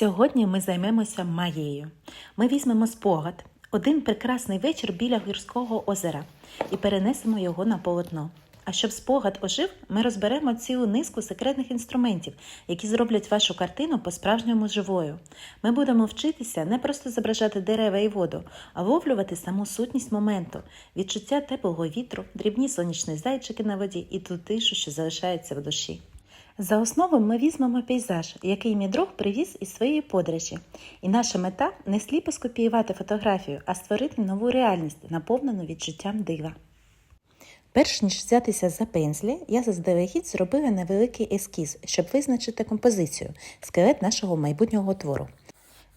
Сьогодні ми займемося магією. Ми візьмемо спогад, один прекрасний вечір біля гірського озера і перенесемо його на полотно. А щоб спогад ожив, ми розберемо цілу низку секретних інструментів, які зроблять вашу картину по-справжньому живою. Ми будемо вчитися не просто зображати дерева і воду, а вловлювати саму сутність моменту, відчуття теплого вітру, дрібні сонячні зайчики на воді і ту тишу, що залишається в душі. За основу ми візьмемо пейзаж, який мій друг привіз із своєї подорожі. І наша мета не сліпо скопіювати фотографію, а створити нову реальність, наповнену відчуттям дива. Перш ніж взятися за пензлі, я заздалегідь зробила невеликий ескіз, щоб визначити композицію, скелет нашого майбутнього твору.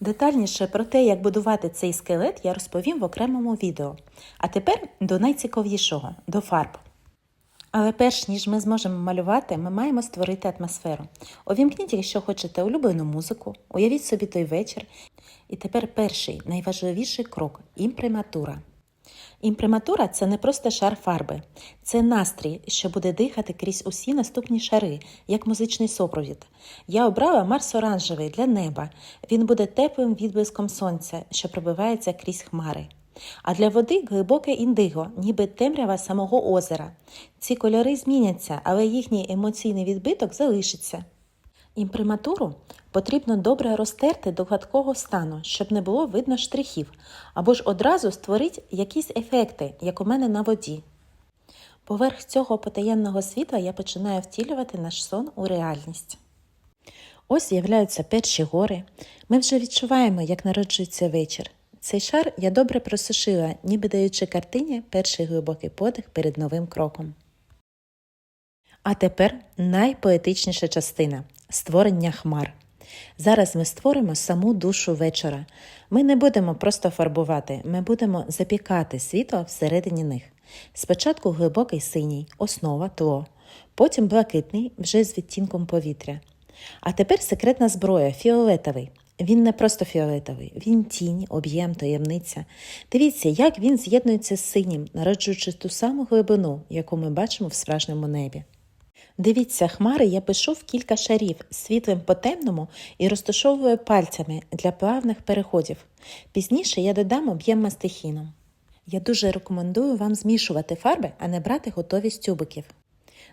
Детальніше про те, як будувати цей скелет, я розповім в окремому відео. А тепер до найцікавішого до фарб. Але перш ніж ми зможемо малювати, ми маємо створити атмосферу. Увімкніть, якщо хочете, улюблену музику, уявіть собі той вечір. І тепер перший найважливіший крок імприматура. Імприматура це не просто шар фарби, це настрій, що буде дихати крізь усі наступні шари, як музичний супровід. Я обрала Марс оранжевий для неба. Він буде теплим відблиском сонця, що пробивається крізь хмари. А для води глибоке індиго, ніби темрява самого озера. Ці кольори зміняться, але їхній емоційний відбиток залишиться. Імприматуру потрібно добре розтерти до гладкого стану, щоб не було видно штрихів, або ж одразу створіть якісь ефекти, як у мене на воді. Поверх цього потаємного світла я починаю втілювати наш сон у реальність. Ось з'являються перші гори. Ми вже відчуваємо, як народжується вечір. Цей шар я добре просушила, ніби даючи картині перший глибокий подих перед новим кроком. А тепер найпоетичніша частина створення хмар. Зараз ми створимо саму душу вечора. Ми не будемо просто фарбувати, ми будемо запікати світло всередині них. Спочатку глибокий синій, основа тло, потім блакитний вже з відтінком повітря. А тепер секретна зброя фіолетовий. Він не просто фіолетовий, він тінь, об'єм, таємниця. Дивіться, як він з'єднується з синім, народжуючи ту саму глибину, яку ми бачимо в справжньому небі. Дивіться, хмари я пишу в кілька шарів світлим по темному і розташовую пальцями для плавних переходів. Пізніше я додам об'єм мастихіном. Я дуже рекомендую вам змішувати фарби, а не брати готові з тюбиків.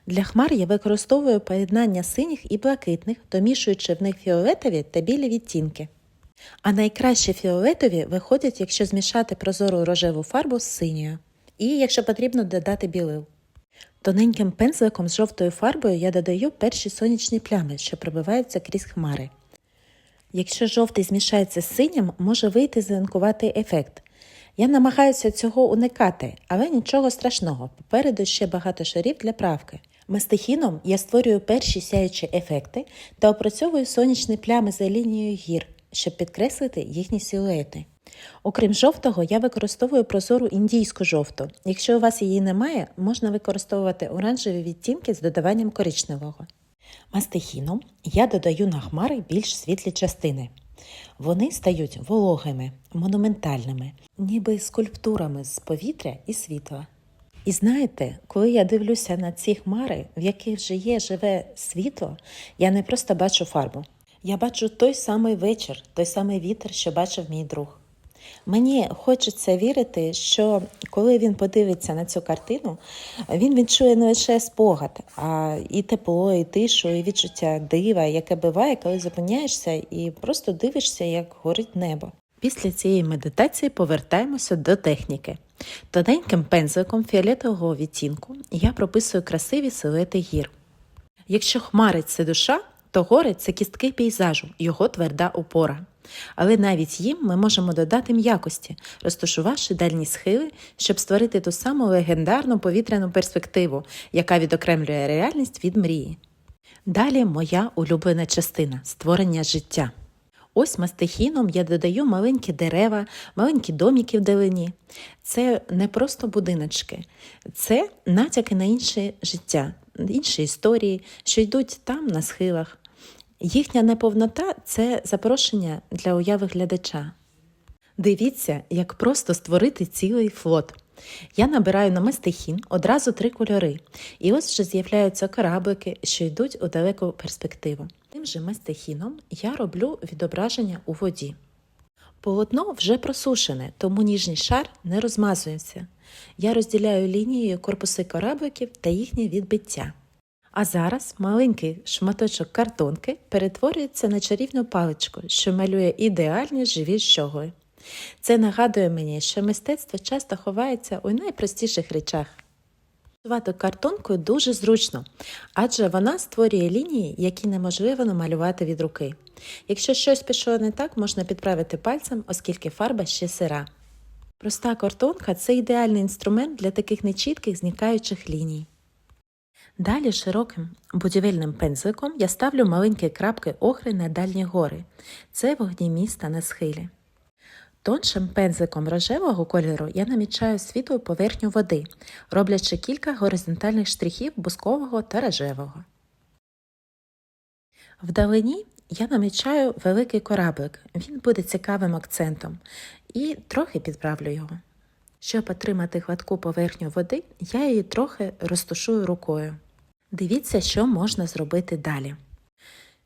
Для хмар я використовую поєднання синіх і блакитних, домішуючи в них фіолетові та білі відтінки. А найкраще фіолетові виходять, якщо змішати прозору рожеву фарбу з синьою. І, якщо потрібно, додати білил. Тоненьким пензликом з жовтою фарбою я додаю перші сонячні плями, що пробиваються крізь хмари. Якщо жовтий змішається з синім, може вийти зеленкуватий ефект. Я намагаюся цього уникати, але нічого страшного, попереду ще багато шарів для правки. Мастихіном я створюю перші сяючі ефекти та опрацьовую сонячні плями за лінією гір, щоб підкреслити їхні силуети. Окрім жовтого, я використовую прозору індійську жовту. Якщо у вас її немає, можна використовувати оранжеві відтінки з додаванням коричневого. Мастихіном я додаю на хмари більш світлі частини. Вони стають вологими, монументальними, ніби скульптурами з повітря і світла. І знаєте, коли я дивлюся на ці хмари, в яких вже є живе світло, я не просто бачу фарбу. Я бачу той самий вечір, той самий вітер, що бачив мій друг. Мені хочеться вірити, що коли він подивиться на цю картину, він відчує не лише спогад, а і тепло, і тишу, і відчуття дива, яке буває, коли зупиняєшся і просто дивишся, як горить небо. Після цієї медитації повертаємося до техніки. Тоненьким пензликом фіолетового відтінку я прописую красиві силуети гір. Якщо хмари це душа, то гори це кістки пейзажу, його тверда опора. Але навіть їм ми можемо додати м'якості, розташувавши дальні схили, щоб створити ту саму легендарну повітряну перспективу, яка відокремлює реальність від мрії. Далі моя улюблена частина створення життя. Ось мастихіном я додаю маленькі дерева, маленькі доміки в далині. Це не просто будиночки, це натяки на інше життя, інші історії, що йдуть там на схилах. Їхня неповнота це запрошення для уяви глядача. Дивіться, як просто створити цілий флот. Я набираю на мастихін одразу три кольори, і ось вже з'являються кораблики, що йдуть у далеку перспективу. Тим же мастихіном я роблю відображення у воді. Полотно вже просушене, тому ніжній шар не розмазується. Я розділяю лінією корпуси корабликів та їхнє відбиття. А зараз маленький шматочок картонки перетворюється на чарівну паличку, що малює ідеальні живі щогли. Це нагадує мені, що мистецтво часто ховається у найпростіших речах. Працювати картонкою дуже зручно, адже вона створює лінії, які неможливо намалювати від руки. Якщо щось пішло не так, можна підправити пальцем, оскільки фарба ще сира. Проста картонка це ідеальний інструмент для таких нечітких зникаючих ліній. Далі широким будівельним пензликом я ставлю маленькі крапки охри на дальні гори. Це вогні міста на схилі. Тоншим пензликом рожевого кольору я намічаю світлу поверхню води, роблячи кілька горизонтальних штрихів бускового та рожевого. Вдалині я намічаю великий кораблик, він буде цікавим акцентом, і трохи підправлю його. Щоб отримати гладку поверхню води, я її трохи розтушую рукою. Дивіться, що можна зробити далі.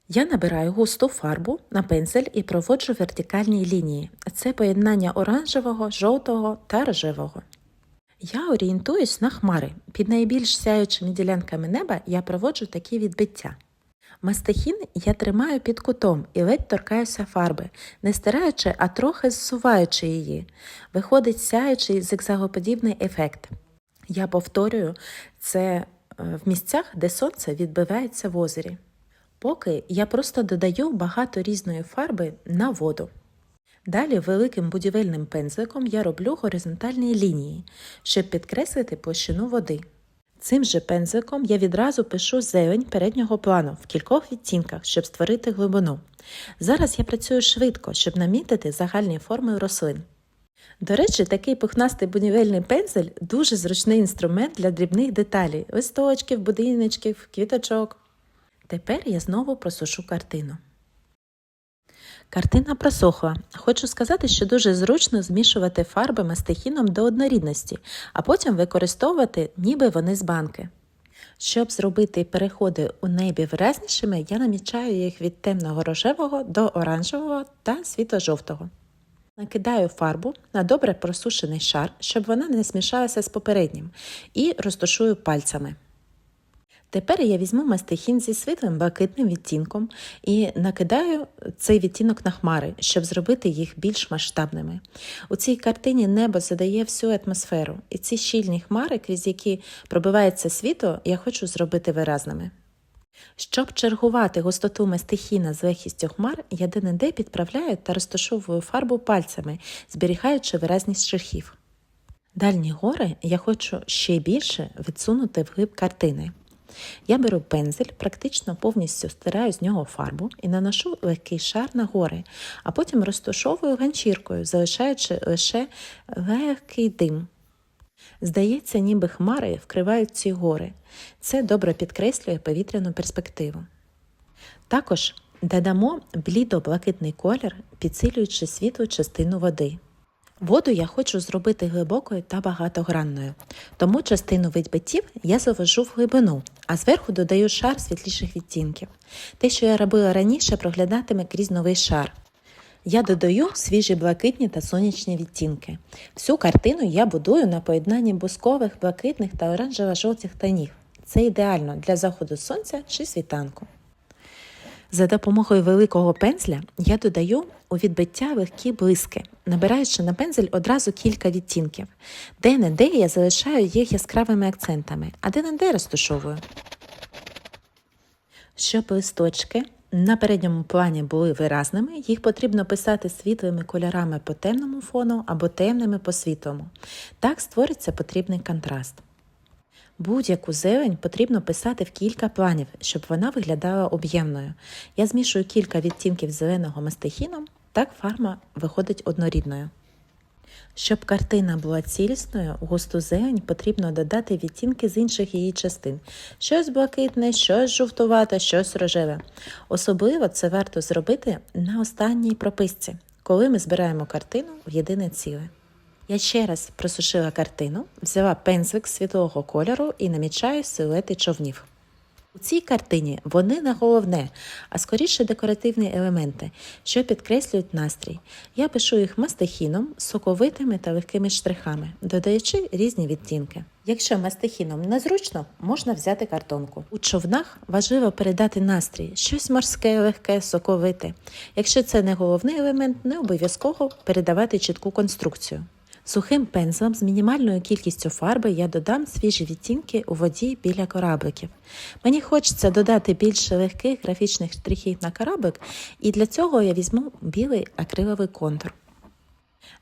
Я набираю густу фарбу на пензель і проводжу вертикальні лінії. Це поєднання оранжевого, жовтого та рожевого. Я орієнтуюсь на хмари. Під найбільш сяючими ділянками неба я проводжу такі відбиття. Мастихін я тримаю під кутом і ледь торкаюся фарби, не стираючи, а трохи зсуваючи її. Виходить сяючий зигзагоподібний ефект. Я повторюю це е, в місцях, де сонце відбивається в озері. Поки я просто додаю багато різної фарби на воду. Далі великим будівельним пензликом я роблю горизонтальні лінії, щоб підкреслити площину води. Цим же пензликом я відразу пишу зелень переднього плану в кількох відтінках, щоб створити глибину. Зараз я працюю швидко, щоб намітити загальні форми рослин. До речі, такий пухнастий будівельний пензель дуже зручний інструмент для дрібних деталей листочків, будиночків, квіточок. Тепер я знову просушу картину. Картина просохла. Хочу сказати, що дуже зручно змішувати фарби мастихіном до однорідності, а потім використовувати, ніби вони з банки. Щоб зробити переходи у небі виразнішими, я намічаю їх від темного рожевого до оранжевого та світло-жовтого. Накидаю фарбу на добре просушений шар, щоб вона не змішалася з попереднім, і розташую пальцями. Тепер я візьму мастихін зі світлим блакитним відтінком і накидаю цей відтінок на хмари, щоб зробити їх більш масштабними. У цій картині небо задає всю атмосферу, і ці щільні хмари, крізь які пробивається світло, я хочу зробити виразними. Щоб чергувати густоту мастихіна з легкістю хмар, я де-не-де підправляю та розташовую фарбу пальцями, зберігаючи виразність штрихів. Дальні гори я хочу ще більше відсунути вглиб картини. Я беру пензель, практично повністю стираю з нього фарбу і наношу легкий шар на гори, а потім розташовую ганчіркою, залишаючи лише легкий дим. Здається, ніби хмари вкривають ці гори. Це добре підкреслює повітряну перспективу. Також додамо блідо-блакитний колір, підсилюючи світлу частину води. Воду я хочу зробити глибокою та багатогранною, тому частину відбиттів я завожу в глибину, а зверху додаю шар світліших відтінків. Те, що я робила раніше, проглядатиме крізь новий шар. Я додаю свіжі блакитні та сонячні відтінки. Всю картину я будую на поєднанні бускових, блакитних та оранжево-жовтих тонів. Це ідеально для заходу сонця чи світанку. За допомогою великого пензля я додаю у відбиття легкі блиски, набираючи на пензель одразу кілька відтінків. Де-не-де я залишаю їх яскравими акцентами, а де-не-де розташовую. Щоб листочки на передньому плані були виразними, їх потрібно писати світлими кольорами по темному фону або темними по світлому. Так створиться потрібний контраст. Будь-яку зелень потрібно писати в кілька планів, щоб вона виглядала об'ємною. Я змішую кілька відтінків зеленого мастихіном, так фарма виходить однорідною. Щоб картина була цілісною, густу зелень потрібно додати відтінки з інших її частин: щось блакитне, щось жовтувате, щось рожеве. Особливо це варто зробити на останній прописці, коли ми збираємо картину в єдине ціле. Я ще раз просушила картину, взяла пензлик світлого кольору і намічаю силуети човнів. У цій картині вони не головне, а скоріше декоративні елементи, що підкреслюють настрій. Я пишу їх мастихіном, соковитими та легкими штрихами, додаючи різні відтінки. Якщо мастихіном незручно, можна взяти картонку. У човнах важливо передати настрій, щось морське, легке, соковите. Якщо це не головний елемент, не обов'язково передавати чітку конструкцію. Сухим пензлем з мінімальною кількістю фарби я додам свіжі відтінки у воді біля корабликів. Мені хочеться додати більше легких графічних штрихів на кораблик, і для цього я візьму білий акриловий контур.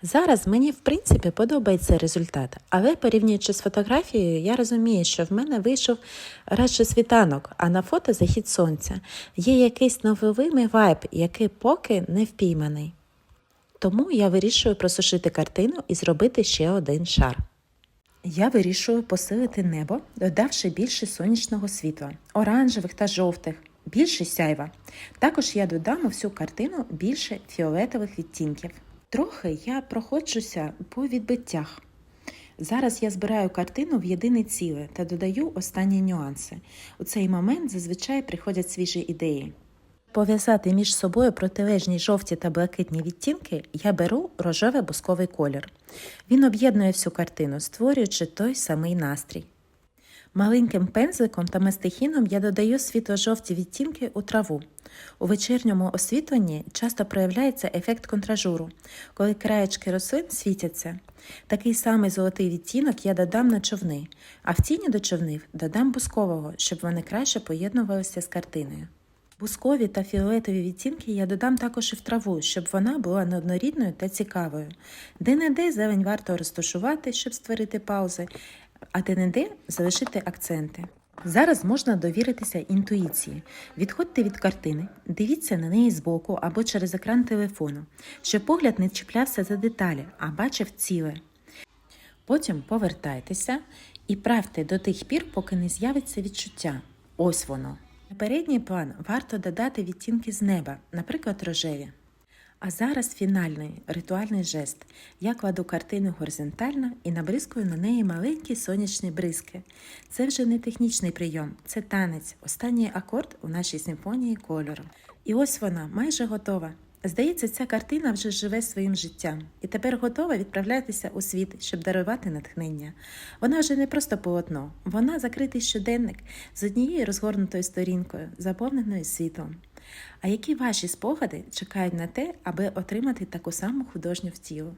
Зараз мені в принципі подобається результат, але порівнюючи з фотографією, я розумію, що в мене вийшов радше світанок, а на фото захід сонця. Є якийсь нововимий вайб, який поки не впійманий. Тому я вирішую просушити картину і зробити ще один шар. Я вирішую посилити небо, додавши більше сонячного світла, оранжевих та жовтих, більше сяйва. Також я додам у всю картину більше фіолетових відтінків. Трохи я проходжуся по відбиттях. Зараз я збираю картину в єдине ціле та додаю останні нюанси. У цей момент зазвичай приходять свіжі ідеї. Пов'язати між собою протилежні жовті та блакитні відтінки я беру рожевий бусковий колір. Він об'єднує всю картину, створюючи той самий настрій. Маленьким пензликом та мастихіном я додаю світло-жовті відтінки у траву. У вечірньому освітленні часто проявляється ефект контражуру, коли краєчки рослин світяться. Такий самий золотий відтінок я додам на човни, а в тіні до човнів додам бускового, щоб вони краще поєднувалися з картиною. Бускові та фіолетові відтінки я додам також і в траву, щоб вона була неоднорідною та цікавою. Де-не-де зелень варто розташувати, щоб створити паузи, а де-не-де залишити акценти. Зараз можна довіритися інтуїції. Відходьте від картини, дивіться на неї збоку або через екран телефону, щоб погляд не чіплявся за деталі, а бачив ціле. Потім повертайтеся і правте до тих пір, поки не з'явиться відчуття. Ось воно. На передній план варто додати відтінки з неба, наприклад, рожеві. А зараз фінальний ритуальний жест. Я кладу картину горизонтально і набризкую на неї маленькі сонячні бризки. Це вже не технічний прийом, це танець, останній акорд у нашій симфонії кольору. І ось вона майже готова. Здається, ця картина вже живе своїм життям і тепер готова відправлятися у світ, щоб дарувати натхнення. Вона вже не просто полотно, вона закритий щоденник з однією розгорнутою сторінкою, заповненою світом. А які ваші спогади чекають на те, аби отримати таку саму художню втілу?